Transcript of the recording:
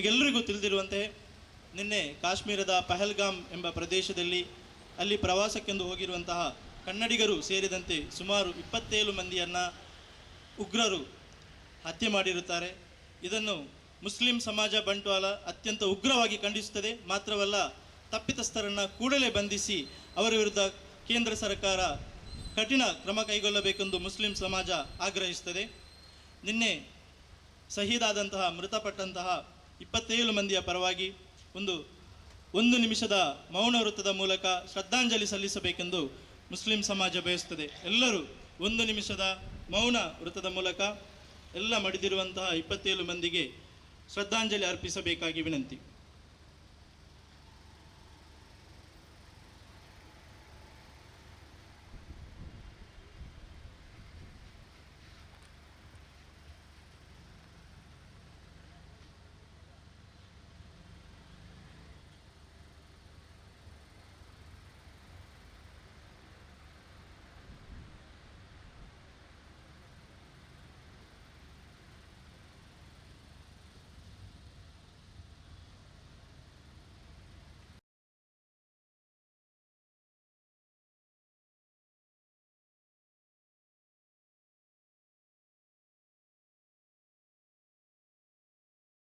ನಿಮಗೆಲ್ಲರಿಗೂ ತಿಳಿದಿರುವಂತೆ ನಿನ್ನೆ ಕಾಶ್ಮೀರದ ಪಹಲ್ಗಾಮ್ ಎಂಬ ಪ್ರದೇಶದಲ್ಲಿ ಅಲ್ಲಿ ಪ್ರವಾಸಕ್ಕೆಂದು ಹೋಗಿರುವಂತಹ ಕನ್ನಡಿಗರು ಸೇರಿದಂತೆ ಸುಮಾರು ಇಪ್ಪತ್ತೇಳು ಮಂದಿಯನ್ನು ಉಗ್ರರು ಹತ್ಯೆ ಮಾಡಿರುತ್ತಾರೆ. ಇದನ್ನು ಮುಸ್ಲಿಂ ಸಮಾಜ ಬಂಟ್ವಾಲ ಅತ್ಯಂತ ಉಗ್ರವಾಗಿ ಖಂಡಿಸುತ್ತದೆ. ಮಾತ್ರವಲ್ಲ, ತಪ್ಪಿತಸ್ಥರನ್ನು ಕೂಡಲೇ ಬಂಧಿಸಿ ಅವರ ವಿರುದ್ಧ ಕೇಂದ್ರ ಸರ್ಕಾರ ಕಠಿಣ ಕ್ರಮ ಕೈಗೊಳ್ಳಬೇಕೆಂದು ಮುಸ್ಲಿಂ ಸಮಾಜ ಆಗ್ರಹಿಸುತ್ತದೆ. ನಿನ್ನೆ ಶಹೀದಾದಂತಹ ಮೃತಪಟ್ಟಂತಹ ಇಪ್ಪತ್ತೇಳು ಮಂದಿಯ ಪರವಾಗಿ ಒಂದು ಒಂದು ನಿಮಿಷದ ಮೌನ ವೃತ್ತದ ಮೂಲಕ ಶ್ರದ್ಧಾಂಜಲಿ ಸಲ್ಲಿಸಬೇಕೆಂದು ಮುಸ್ಲಿಂ ಸಮಾಜ ಬಯಸುತ್ತದೆ. ಎಲ್ಲರೂ ಒಂದು ನಿಮಿಷದ ಮೌನ ವೃತ್ತದ ಮೂಲಕ ಎಲ್ಲ ಮಡಿದಿರುವಂತಹ ಇಪ್ಪತ್ತೇಳು ಮಂದಿಗೆ ಶ್ರದ್ಧಾಂಜಲಿ ಅರ್ಪಿಸಬೇಕಾಗಿ ವಿನಂತಿ.